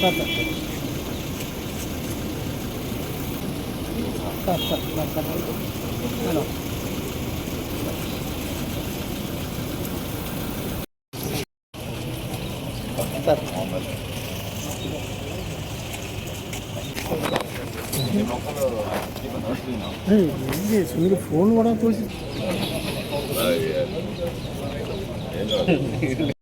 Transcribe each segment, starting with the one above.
Sir sir sir sir sir sir hello sir ఇది Sunil phone కూడా తోసి all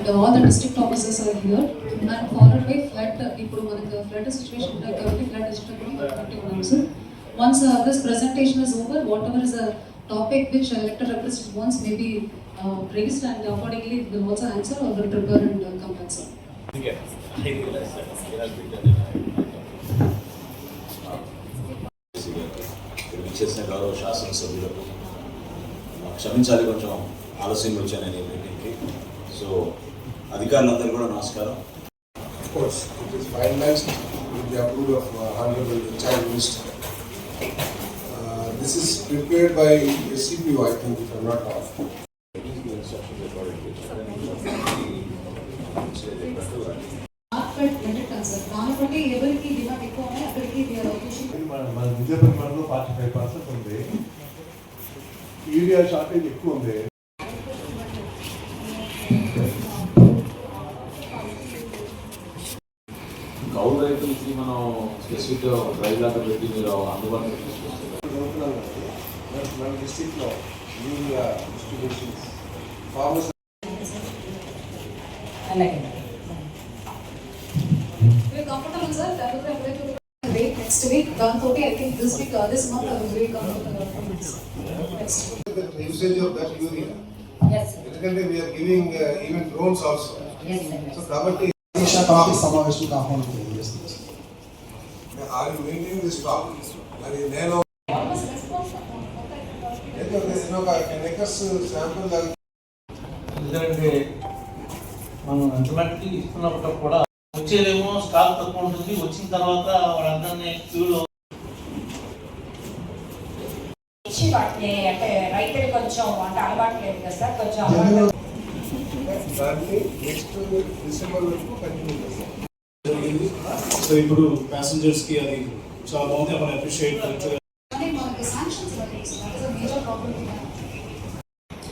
And all the district officers are here and followed by flood ఇప్పుడు మనకు flood situation కాబట్టి flood district బట్టి ఉన్నాం sir once this presentation is over whatever is a topic which elected represent once maybe raised and accordingly will also answer or will prepare and uh, come back sir. ఇక్కడ విచ్చేసిన గౌరవ శాసనసభ్యులకు క్షమించాలి కొంచెం ఆలస్యంగా వచ్చాను నేను ఈ మీటింగ్కి సో అధికారులందరూ కూడా నమస్కారం Of course, it is finalized with the approval of uh, Honorable Child Minister. Uh, This is prepared by CPO, I think, if I'm not wrong. బట్టి ఎవరికి డిమాండ్ ఎక్కువ ఉన్నాయి అక్కడికి మన మన విజయపూర్ మనలో ఫార్టీ ఫైవ్ పర్సెంట్ ఉంది యూరియా షార్టేజ్ ఎక్కువ ఉంది రైతులకి మనం స్పెసిఫిక్ డ్రైవ్ లాగా పెట్టి మీరు అందుబాటులో తీసుకొస్తారు లోకల్ మన మన డిస్ట్రిక్ట్లో urea distributions farmers We're comfortable, sir. That will be able to wait next week. దాంతో I think this week, uh, this month, I will be comfortable. Next week. the usage of that urea. Yes, ఎందుకంటే we're giving even drones also yes, sir. So కాబట్టి దీక్షా committee సమావేశానికి ఆహ్వానం తెలియజేస్తుంది are maintain this stock మరి నేను ఒక sample ఎందుకంటే మనం ఎంతమందికి ఇస్తున్నప్పుడు కూడా వచ్చేదేమో స్టాక్ తక్కువ ఉంటుంది. వచ్చిన తర్వాత వాళ్ళందరినీ క్యూలో ఇచ్చి వాటిని అంటే రైతులు కొంచెం అంటే అలవాటు లేదు కదా సార్? కొంచెం దాన్ని నెక్స్ట్ డిసెంబర్ వరకు కంటిన్యూ చేస్తాం. సో ఇప్పుడు ప్యాసింజర్స్కి అది చాలా బాగుంది. మనం అప్రిషియేట్.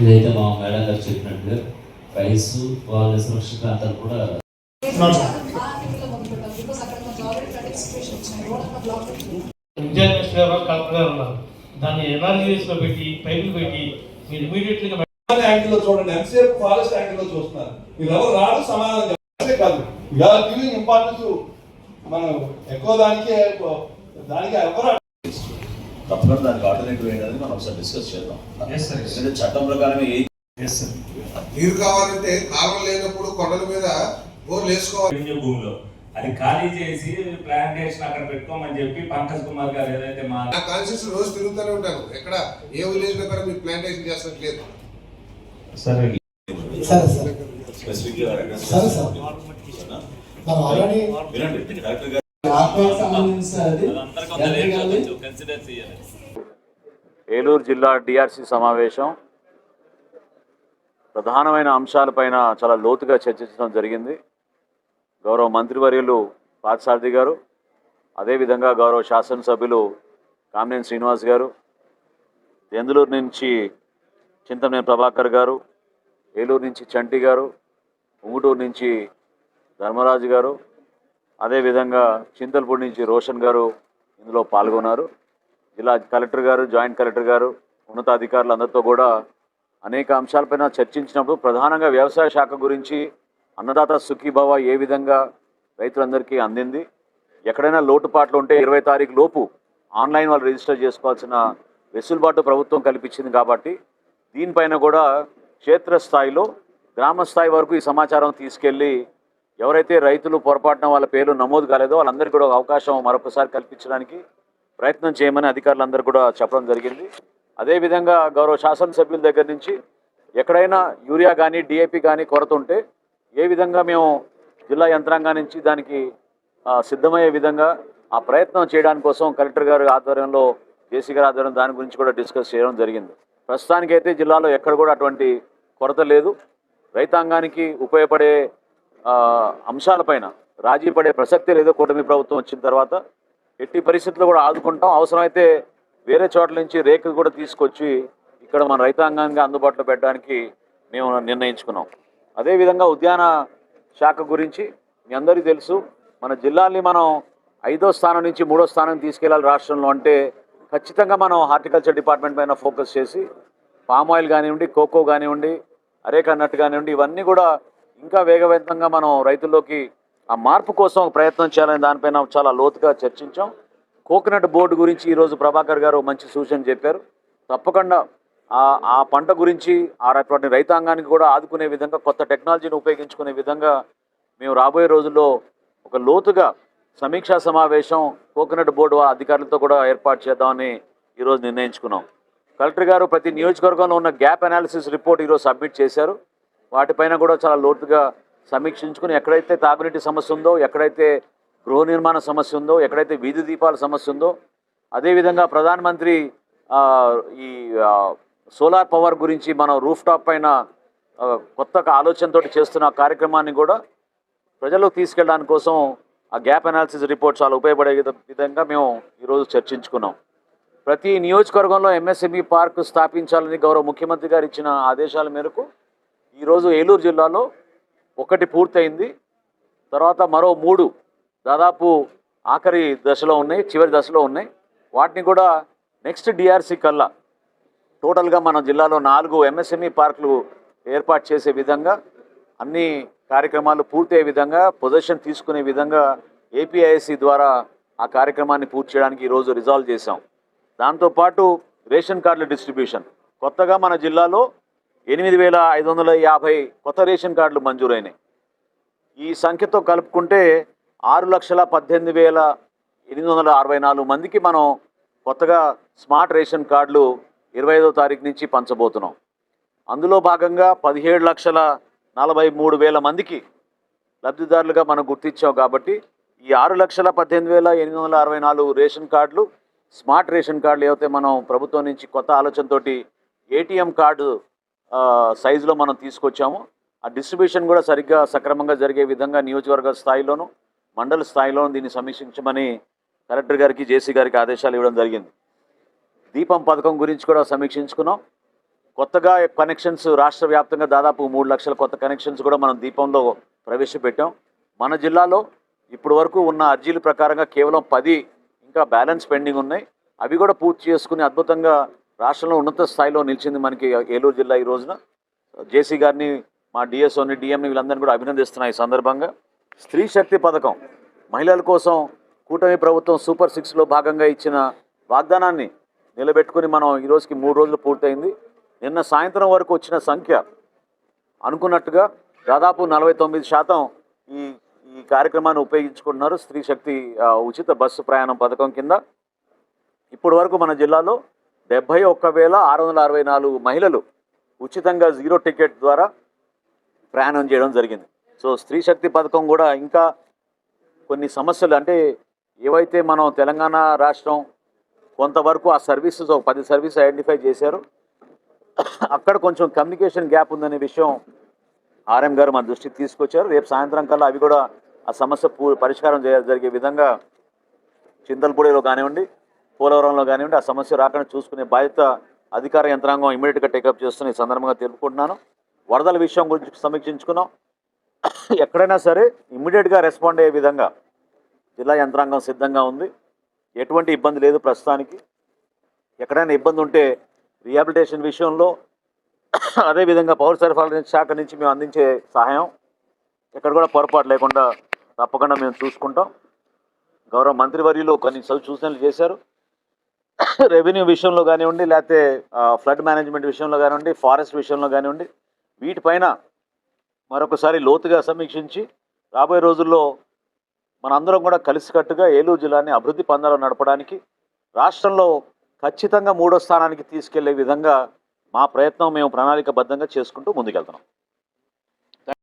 ఇదైతే మా మేడం గారు చెప్పినట్టుగా ప్రైస్ వాళ్ళ సురక్షిత అంతా కూడా ఆ activity లో మొదలుపెట్టాలి. Because అక్కడ కొంచెం already flooding situation వచ్చినాయి. Road అంతా block అయిపోయింది. విద్యా మినిస్టర్ గారు కలెక్టర్ ఉన్నారు. దాన్ని ఎనాలిసిస్లో పెట్టి పైపులు పెట్టి మీరు ఇమీడియట్గా యాంగిల్లో చూడండి. ఎంతసేపు ఫారెస్ట్ యాంగిల్లో చూస్తున్నారు. మీరు ఎవరు రాడు సమాధానం కాదు. ఇలా గివింగ్ ఇంపార్టెన్స్ మనం ఎక్కువ దానికే దానికి ఎవరు తప్పకుండా దానికి ఆల్టర్నేటివ్ ఏంటనేది మనం ఒకసారి డిస్కస్ చేద్దాం. ఎందుకంటే చట్టం ప్రకారం ఏ నీరు కావాలంటే కాలువలు లేనప్పుడు కొండల మీద బోర్లు వేసుకోవాలి. భూమిలో. అది ఖాళీ చేసి ప్లాంటేషన్ అక్కడ పెట్టుకోమని చెప్పి పంకజ్ కుమార్ గారు ఏదైతే మా నా కాన్షియస్ రోజు తిరుగుతూనే ఉంటాను. ఎక్కడ ఏ విలేజ్లో కూడా మీరు ప్లాంటేషన్ చేస్తున్నట్లేదు సరే సరే సరే సరే సార్ ఏలూరు జిల్లా డిఆర్సి సమావేశం ప్రధానమైన అంశాలపైన చాలా లోతుగా చర్చించడం జరిగింది. గౌరవ మంత్రివర్యులు పార్థసారథి గారు అదేవిధంగా గౌరవ శాసనసభ్యులు కామినేని శ్రీనివాస్ గారు ఎందులూరు నుంచి చింతమనేని ప్రభాకర్ గారు ఏలూరు నుంచి చంటి గారు ఉంగుటూరు నుంచి ధర్మరాజు గారు అదేవిధంగా చింతలపూడి నుంచి రోషన్ గారు ఇందులో పాల్గొన్నారు. జిల్లా కలెక్టర్ గారు జాయింట్ కలెక్టర్ గారు ఉన్నతాధికారులు అందరితో కూడా అనేక అంశాలపైన చర్చించినప్పుడు ప్రధానంగా వ్యవసాయ శాఖ గురించి అన్నదాత సుఖీభావ ఏ విధంగా రైతులందరికీ అందింది ఎక్కడైనా లోటుపాట్లు ఉంటే ఇరవై తారీఖు లోపు ఆన్లైన్ వాళ్ళు రిజిస్టర్ చేసుకోవాల్సిన వెసులుబాటు ప్రభుత్వం కల్పించింది కాబట్టి దీనిపైన కూడా క్షేత్రస్థాయిలో గ్రామ స్థాయి వరకు ఈ సమాచారం తీసుకెళ్ళి ఎవరైతే రైతులు పొరపాటున వాళ్ళ పేర్లు నమోదు కాలేదో వాళ్ళందరికీ కూడా ఒక అవకాశం మరొకసారి కల్పించడానికి ప్రయత్నం చేయమని అధికారులందరూ కూడా చెప్పడం జరిగింది. అదేవిధంగా గౌరవ శాసనసభ్యుల దగ్గర నుంచి ఎక్కడైనా యూరియా కానీ డిఏపి కానీ కొరత ఉంటే ఏ విధంగా మేము జిల్లా యంత్రాంగం నుంచి దానికి సిద్ధమయ్యే విధంగా ఆ ప్రయత్నం చేయడానికి కోసం కలెక్టర్ గారి ఆధ్వర్యంలో జేసీ గారి ఆధ్వర్యం దాని గురించి కూడా డిస్కస్ చేయడం జరిగింది. ప్రస్తుతానికైతే జిల్లాలో ఎక్కడ కూడా అటువంటి కొరత లేదు. రైతాంగానికి ఉపయోగపడే అంశాలపైన రాజీ పడే ప్రసక్తే లేదో కూటమి ప్రభుత్వం వచ్చిన తర్వాత ఎట్టి పరిస్థితుల్లో కూడా ఆదుకుంటాం. అవసరమైతే వేరే చోట్ల నుంచి రేకులు కూడా తీసుకొచ్చి ఇక్కడ మన రైతాంగానికి అందుబాటులో పెట్టడానికి మేము నిర్ణయించుకున్నాం. అదేవిధంగా ఉద్యాన శాఖ గురించి మీ అందరికీ తెలుసు మన జిల్లాల్ని మనం ఐదో స్థానం నుంచి మూడో స్థానం తీసుకెళ్ళాలి రాష్ట్రంలో అంటే ఖచ్చితంగా మనం హార్టికల్చర్ డిపార్ట్మెంట్ పైన ఫోకస్ చేసి పామ్ ఆయిల్ కానివ్వండి కోకో కానివ్వండి అరేక నట్ కానివ్వండి ఇవన్నీ కూడా ఇంకా వేగవంతంగా మనం రైతుల్లోకి ఆ మార్పు కోసం ప్రయత్నం చేయాలని దానిపైన చాలా లోతుగా చర్చించాం. కోకోనట్ బోర్డు గురించి ఈరోజు ప్రభాకర్ గారు మంచి సూచన చెప్పారు. తప్పకుండా ఆ పంట గురించి అటువంటి రైతాంగానికి కూడా ఆదుకునే విధంగా కొత్త టెక్నాలజీని ఉపయోగించుకునే విధంగా మేము రాబోయే రోజుల్లో ఒక లోతుగా సమీక్షా సమావేశం కోకోనట్ బోర్డు అధికారులతో కూడా ఏర్పాటు చేద్దామని ఈరోజు నిర్ణయించుకున్నాం. కలెక్టర్ గారు ప్రతి నియోజకవర్గంలో ఉన్న గ్యాప్ అనాలిసిస్ రిపోర్ట్ ఈరోజు సబ్మిట్ చేశారు. వాటిపైన కూడా చాలా లోతుగా సమీక్షించుకుని ఎక్కడైతే తాగునీటి సమస్య ఉందో ఎక్కడైతే గృహ నిర్మాణ సమస్య ఉందో ఎక్కడైతే వీధి దీపాల సమస్య ఉందో అదేవిధంగా ప్రధానమంత్రి ఈ సోలార్ పవర్ గురించి మనం రూఫ్ టాప్ పైన కొత్త ఆలోచనతో చేస్తున్న కార్యక్రమాన్ని కూడా ప్రజలకు తీసుకెళ్ళడానికి కోసం ఆ గ్యాప్ అనాలిసిస్ రిపోర్ట్ చాలా ఉపయోగపడే విధ- విధంగా మేము ఈరోజు చర్చించుకున్నాం. ప్రతి నియోజకవర్గంలో ఎంఎస్ఎంఈ పార్క్ స్థాపించాలని గౌరవ ముఖ్యమంత్రి గారు ఇచ్చిన ఆదేశాల మేరకు ఈరోజు ఏలూరు జిల్లాలో ఒకటి పూర్తయింది. తర్వాత మరో మూడు దాదాపు ఆఖరి దశలో ఉన్నాయి చివరి దశలో ఉన్నాయి. వాటిని కూడా నెక్స్ట్ డిఆర్సీ కల్లా టోటల్గా మన జిల్లాలో నాలుగు ఎంఎస్ఎంఈ పార్కులు ఏర్పాటు చేసే విధంగా అన్ని కార్యక్రమాలు పూర్తయ్యే విధంగా పొజిషన్ తీసుకునే విధంగా ఏపీఐసి ద్వారా ఆ కార్యక్రమాన్ని పూర్తి చేయడానికి ఈరోజు రిజాల్వ్ చేశాం. దాంతోపాటు రేషన్ కార్డుల డిస్ట్రిబ్యూషన్. కొత్తగా మన జిల్లాలో ఎనిమిది వేల ఐదు వందల యాభై కొత్త రేషన్ కార్డులు మంజూరైనాయి. ఈ సంఖ్యతో కలుపుకుంటే ఆరు లక్షల పద్దెనిమిది వేల ఎనిమిది వందల అరవై నాలుగు మందికి మనం కొత్తగా స్మార్ట్ రేషన్ కార్డులు ఇరవై ఐదో తారీఖు నుంచి పంచబోతున్నాం. అందులో భాగంగా పదిహేడు లక్షల నలభై మూడు వేల మందికి లబ్ధిదారులుగా మనం గుర్తించాం కాబట్టి ఈ ఆరు లక్షల పద్దెనిమిది వేల ఎనిమిది వందల అరవై నాలుగు రేషన్ కార్డులు స్మార్ట్ రేషన్ కార్డులు ఏవైతే మనం ప్రభుత్వం నుంచి కొత్త ఆలోచనతోటి ఏటీఎం కార్డు సైజులో మనం తీసుకొచ్చాము. ఆ డిస్ట్రిబ్యూషన్ కూడా సరిగ్గా సక్రమంగా జరిగే విధంగా నియోజకవర్గ స్థాయిలోను మండల స్థాయిలోను దీన్ని సమీక్షించమని కలెక్టర్ గారికి జేసీ గారికి ఆదేశాలు ఇవ్వడం జరిగింది. దీపం పథకం గురించి కూడా సమీక్షించుకున్నాం. కొత్తగా కనెక్షన్స్ రాష్ట్ర వ్యాప్తంగా దాదాపు మూడు లక్షల కొత్త కనెక్షన్స్ కూడా మనం దీపంలో ప్రవేశపెట్టాం. మన జిల్లాలో ఇప్పటి వరకు ఉన్న అర్జీల ప్రకారంగా కేవలం పది ఇంకా బ్యాలెన్స్ పెండింగ్ ఉన్నాయి. అవి కూడా పూర్తి చేసుకుని అద్భుతంగా రాష్ట్రంలో ఉన్నత స్థాయిలో నిలిచింది మనకి ఏలూరు జిల్లా ఈ రోజున. జేసీ గారిని మా డిఎస్ఓని డిఎంని వీళ్ళందరినీ కూడా అభినందిస్తున్నాయి ఈ సందర్భంగా. స్త్రీ శక్తి పథకం మహిళల కోసం కూటమి ప్రభుత్వం సూపర్ సిక్స్లో భాగంగా ఇచ్చిన వాగ్దానాన్ని నిలబెట్టుకుని మనం ఈ రోజుకి మూడు రోజులు పూర్తయింది. నిన్న సాయంత్రం వరకు వచ్చిన సంఖ్య అనుకున్నట్టుగా దాదాపు నలభై తొమ్మిది శాతం ఈ ఈ కార్యక్రమాన్ని ఉపయోగించుకుంటున్నారు స్త్రీ శక్తి ఉచిత బస్సు ప్రయాణం పథకం కింద. ఇప్పటి వరకు మన జిల్లాలో డెబ్బై ఒక్క వేల ఆరు వందల అరవై నాలుగు మహిళలు ఉచితంగా జీరో టికెట్ ద్వారా ప్రయాణం చేయడం జరిగింది. సో స్త్రీ శక్తి పథకం కూడా ఇంకా కొన్ని సమస్యలు అంటే ఏవైతే మనం తెలంగాణ రాష్ట్రం కొంతవరకు ఆ సర్వీసెస్ ఒక పది సర్వీస్ ఐడెంటిఫై చేశారు అక్కడ కొంచెం కమ్యూనికేషన్ గ్యాప్ ఉందనే విషయం ఆర్ఎం గారు మన దృష్టికి తీసుకొచ్చారు. రేపు సాయంత్రం కల్లా అవి కూడా ఆ సమస్య పూ పరిష్కారం చేయ జరిగే విధంగా చింతలపూడిలో కానివ్వండి పోలవరంలో కానివ్వండి ఆ సమస్య రాకుండా చూసుకునే బాధ్యత అధికార యంత్రాంగం ఇమీడియట్గా టేకప్ చేస్తున్న ఈ సందర్భంగా తెలుపుకుంటున్నాను. వరదల విషయం గురించి సమీక్షించుకున్నాం ఎక్కడైనా సరే ఇమ్మీడియట్గా రెస్పాండ్ అయ్యే విధంగా జిల్లా యంత్రాంగం సిద్ధంగా ఉంది. ఎటువంటి ఇబ్బంది లేదు ప్రస్తుతానికి. ఎక్కడైనా ఇబ్బంది ఉంటే రిహాబిలిటేషన్ విషయంలో అదేవిధంగా పౌర సరఫరాల శాఖ నుంచి మేము అందించే సహాయం. ఎక్కడ కూడా పొరపాటు లేకుండా తప్పకుండా మేము చూసుకుంటాం. గౌరవ మంత్రివర్యులు కొన్ని సూచనలు చేశారు. రెవెన్యూ విషయంలో కానివ్వండి లేకపోతే ఫ్లడ్ మేనేజ్మెంట్ విషయంలో కానివ్వండి ఫారెస్ట్ విషయంలో కానివ్వండి వీటిపైన మరొకసారి లోతుగా సమీక్షించి రాబోయే రోజుల్లో మనందరం కూడా కలిసికట్టుగా ఏలూరు జిల్లాని అభివృద్ధి పందాలు నడపడానికి రాష్ట్రంలో ఖచ్చితంగా మూడో స్థానానికి తీసుకెళ్ళే విధంగా మా ప్రయత్నం మేము ప్రణాళికబద్ధంగా చేసుకుంటూ ముందుకెళ్తున్నాం.